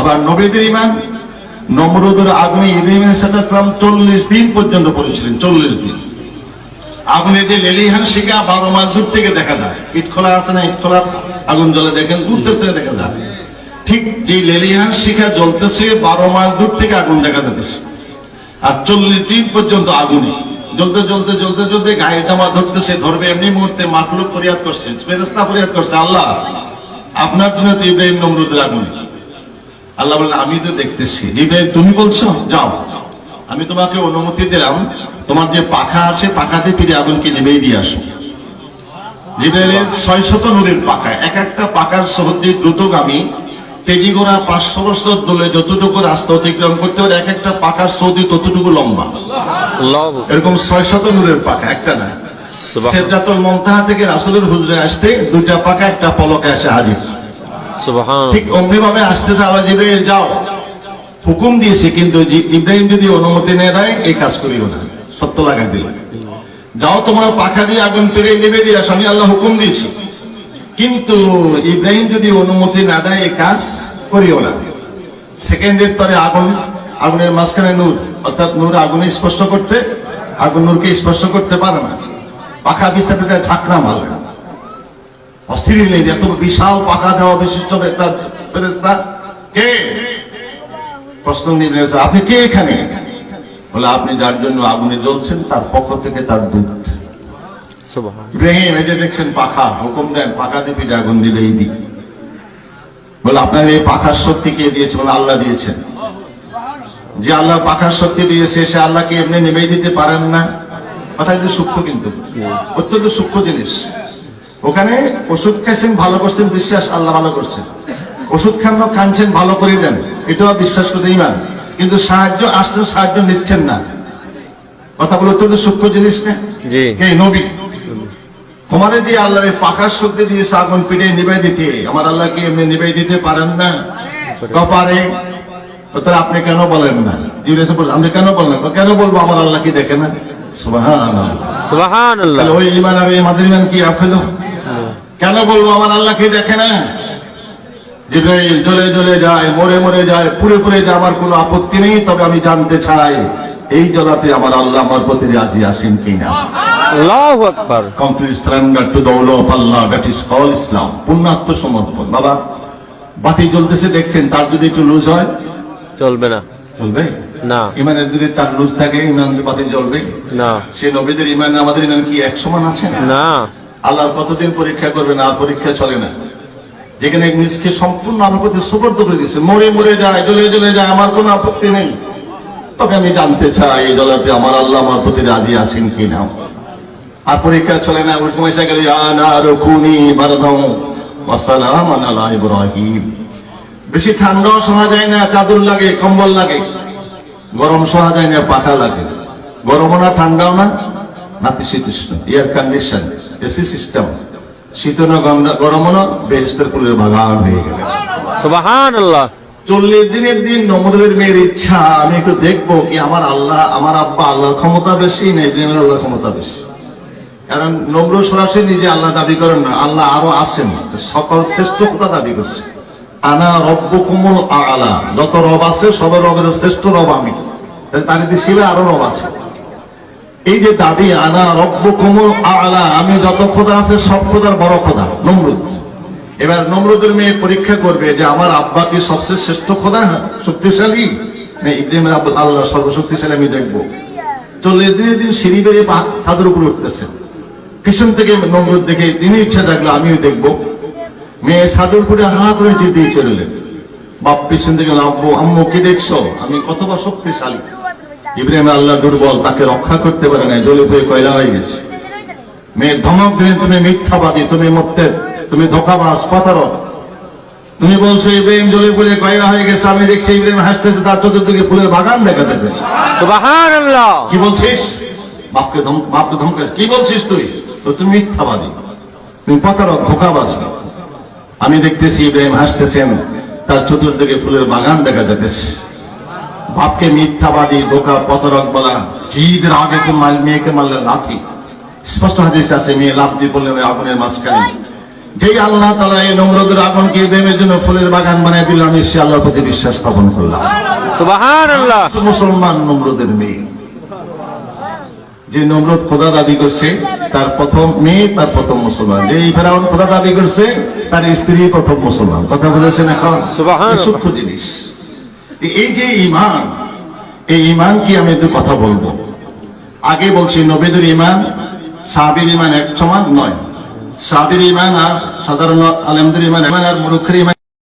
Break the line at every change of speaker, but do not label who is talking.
আবার নবীদের ইমান নমরুদের আগুনে ইব্রাহিমের সাথে ইসলাম চল্লিশ দিন পর্যন্ত পড়েছিলেন, চল্লিশ দিন। আগুনে যে লেলিহান শিকা বারো মাস দূর থেকে দেখা যায়। ইট খোলা আছে না ইট খোলা আগুন জ্বলে দেখেন দূর থেকে দেখা যায়। ঠিক যে লেলিহান শিখা জ্বলতেছে, বারো মাস দূর থেকে আগুন দেখা যেতেছে আর চল্লিশ দিন পর্যন্ত আগুনে। জ্বলতে জ্বলতে জ্বলতে জ্বলতে গায়ে জামা ধরতেছে, ধরবে, এমনি মুহূর্তে মাখলুক ফরিয়াদ করছে ফেরেস্তা ফরিয়াদ করছে, আল্লাহ, আপনার জন্য তো ইব্রাহিম নমরুদের আগুন। আল্লাহ বললেন আমি তো দেখতেছি। ইব্রাহিম তুমি বলছো? যাও। আমি তোমাকে অনুমতি দিলাম তোমার যে পাখা আছে পাখাতে ফিরে আগুনকে নেমেই দিয়ে আসো। জিব্রাইলের ছয় শত নূরের পাখা এক একটা পাকার সহজে দ্রুতগামী তেজি গোড়া পাঁচশো বছর দোলে যতটুকু রাস্তা অতিক্রম করতে পারে এক একটা পাকার সৌদি ততটুকু লম্বা। এরকম ছয় শত নূরের পাখা একটা না। সেজাতুল মমতাহা থেকে রাসুলের হুজরে আসতে দুইটা পাকা একটা পলকে আসে হাজির। ঠিক অমনি ভাবে আসতেছে আল্লাহ জিব্রাইল যাও। হুকুম দিয়েছে, কিন্তু ইব্রাহিম যদি অনুমতি নিয়ে দেয়, এই কাজ করিও না। সত্য লাগাই দিল। যাও তোমরা পাখা দিয়ে আগুন পেরে নেবে দিয়ে আমি আল্লাহ হুকুম দিয়েছি। কিন্তু ইব্রাহিম যদি অনুমতি না দেয়, এই কাজ করিও না। সেকেন্ডের তরে আগুন, আগুনের মাঝখানে নূর। অর্থাৎ নূর আগুনে স্পর্শ করতে, আগুন নূরকে স্পর্শ করতে পারে না। পাখা বিস্তারিত ঝাঁকড়া মারবে। অস্থির নেই এত বিশাল পাকা দেওয়া বিশিষ্ট একটা ফেরেস্তা কে? প্রশ্ন নিয়ে আপনি কে এখানে? বলে আপনি যার জন্য আগুনে জ্বলছেন তার পক্ষ থেকে তার দূত।
সুবহান
ইব্রাহিম এই যে দেখছেন পাখা হুকুম দেন পাখা দিবি যে আগুন দিলে এই দিক। বলে আপনার এই পাখার শক্তি কে দিয়েছে? বলে আল্লাহ দিয়েছেন। যে আল্লাহ পাখার শক্তি দিয়েছে সে আল্লাহকে এমনি নেমেই দিতে পারেন না। কথা কিন্তু সূক্ষ্ম কিন্তু। অত্যন্ত সূক্ষ্ম জিনিস। ওখানে ওষুধ খাইছেন ভালো করছেন বিশ্বাস আল্লাহ ভালো করছেন। ওষুধ খান কানছেন ভালো করে দেন। এটাও বিশ্বাস করতে ইমান। কিন্তু সাহায্য আসছেন সাহায্য নিচ্ছেন না। কথা বলে অত্যন্ত সূক্ষ্ম জিনিস না? কে? নবী। তোমার যে আল্লাহ পাকার শক্তি দিয়েছে আগুন পিঠে নিবাই দিতে আমার আল্লাহকে এমনি নিবাই দিতে পারেন না? কপারে। তাহলে আপনি কেন বলেন না? জিজ্ঞেস এসে বললেন, আপনি কেন বলেন না? কেন বলব আমার আল্লাহ কি দেখে না? সুবহানাল্লাহ।
সুবহানাল্লাহ।
ওই ইমান এই আমাদের ইমান কি রাখল কেন বলব আমার আল্লাহ কি দেখে না? জিব্রাইল জ্বলে জ্বলে যায় মরে মরে যায় পুরে পুরে যায় আমার কোনো আপত্তি নেই তবে আমি জানতে চাই এই জলাতে আমার আল্লাহ আমার প্রতি রাজি আসেন কিনা? Islam. বাবা বাতি জ্বলতেছে দেখছেন তার যদি একটু লুজ হয়?
চলবে না।
চলবে?
না।
ইমানের যদি তার লুজ থাকে ইমান বাতি জ্বলবে?
না।
সে নবীদের ইমান আমাদের ইমান কি এক সমান আছে?
না।
আল্লাহ কতদিন পরীক্ষা করবে না আর পরীক্ষা চলে না। যেখানে নিজকে সম্পূর্ণ আমার প্রতি সুবর্দ করে দিয়েছে, মরে মরে যায় জ্বলে জ্বলে যায় আমার কোনো আপত্তি নেই। তবে আমি জানতে চাই, এই জলাতে আমার আল্লাহ আমার প্রতি রাজি আছেন কিনা। আর পরীক্ষা চলে না ওরকম এসে গেল বেশি ঠান্ডাও শোনা যায় না, চাদর লাগে, কম্বল লাগে। গরম শোনা যায় না, পাখা লাগে। গরমও না, ঠান্ডাও না। নাতিশীতোষ্ণ এয়ার কন্ডিশন এসি সিস্টেম শীত না গরমও না বেহেস্তের ফুলের বাগান হয়ে গেল।
সুবহানাল্লাহ।
চল্লিশ দিনের দিন নমরুদের মেয়ের ইচ্ছা আমি একটু দেখব কি আমার আল্লাহ আমার আব্বা আল্লাহর ক্ষমতা বেশি না ইব্রাহিমের আল্লাহর ক্ষমতা বেশি। কারণ নমরুদ সরাসরি নিজে আল্লাহ দাবি করেন না আল্লাহ আরও আছেন। সকল শ্রেষ্ঠতা দাবি করছে। আনা রব্ব কুমল আলা যত রব আছে সবের রবের শ্রেষ্ঠ রব আমি। তার যদি শিবে আরও রব আছে। এই যে দাবি, আনা রব্ব কুমল আলা, আমি যত খোদা আছে সব খোদার বড় খোদা নমরুদ। এবার নমরুদের মেয়ে পরীক্ষা করবে যে আমার আব্বা কি সবচেয়ে শ্রেষ্ঠ খোদা শক্তিশালী? না ইব্রাহিমের আব্বা আল্লাহ সর্বশক্তিশালী, আমি দেখব। চল্লিশ দিনের দিন সিঁড়ি পা ছাদের উপরে উঠতেছে। পিছন থেকে নমরুদ দেখে তিনি ইচ্ছা থাকল আমিও দেখব। মেয়ে ছাদের উপরে হা করে যেতে চলে বাপ পিছন থেকে আব্বু, আম্মু, কি দেখছ? আমি কতটা শক্তিশালী। ইব্রাহিম আল্লাহ দুর্বল তাকে রক্ষা করতে পারে না জলে পেয়ে কয়লা হয়ে গেছে। মেয়ে ধমক দিলেন তুমি মিথ্যাবাদী তুমি মরতে তুমি ধোকাবাস প্রতারক তুমি বলছো ইব্রাহিম জলে পুলে কয়লা হয়ে গেছে আমি দেখছি ইব্রাহিম হাসতেছে তার চতুর্দিকে ফুলের বাগান দেখা যাবে কি বলছিস? বাপকে বাপকে ধমকাস কি বলছিস তুই? তো তুমি মিথ্যাবাদী তুমি প্রতারক ধোকাবাস আমি দেখতেছি ইব্রাহিম হাসতেছেন তার চতুর্দিকে ফুলের বাগান দেখা যাচ্ছে। বাপকে মিথ্যাবাদী ধোকা প্রতারক বলা জিদের আগে তো মেয়েকে মারলেন লাথি স্পষ্ট হাদিস আছে মেয়ে লাভ দিয়ে বললেন আগুনের মাঝখানে। যেই আল্লাহ তালা এই নমরদের আগুনকে ইব্রাহিমের জন্য ফুলের বাগান বানিয়ে দিল আমি সে আল্লাহর প্রতি বিশ্বাস স্থাপন করলাম। মুসলমান নমরুদের মেয়ে। যে নমরুদ খোদা দাবি করছে তার প্রথম মেয়ে তার প্রথম মুসলমান। যে এই ফেরাউন খোদা দাবি করছে তার স্ত্রী প্রথম মুসলমান। কথা বলেছেন এখন। সূক্ষ্ম জিনিস। এই যে ইমান, এই ইমান কি আমি একটু কথা বলব? আগে বলছি, নবীদের ইমান সাহাবির ইমান এক সমান নয়। সাহাবির ইমান আর সাধারণ আলেমদের ইমান ইমান আর মুরুখের ইমান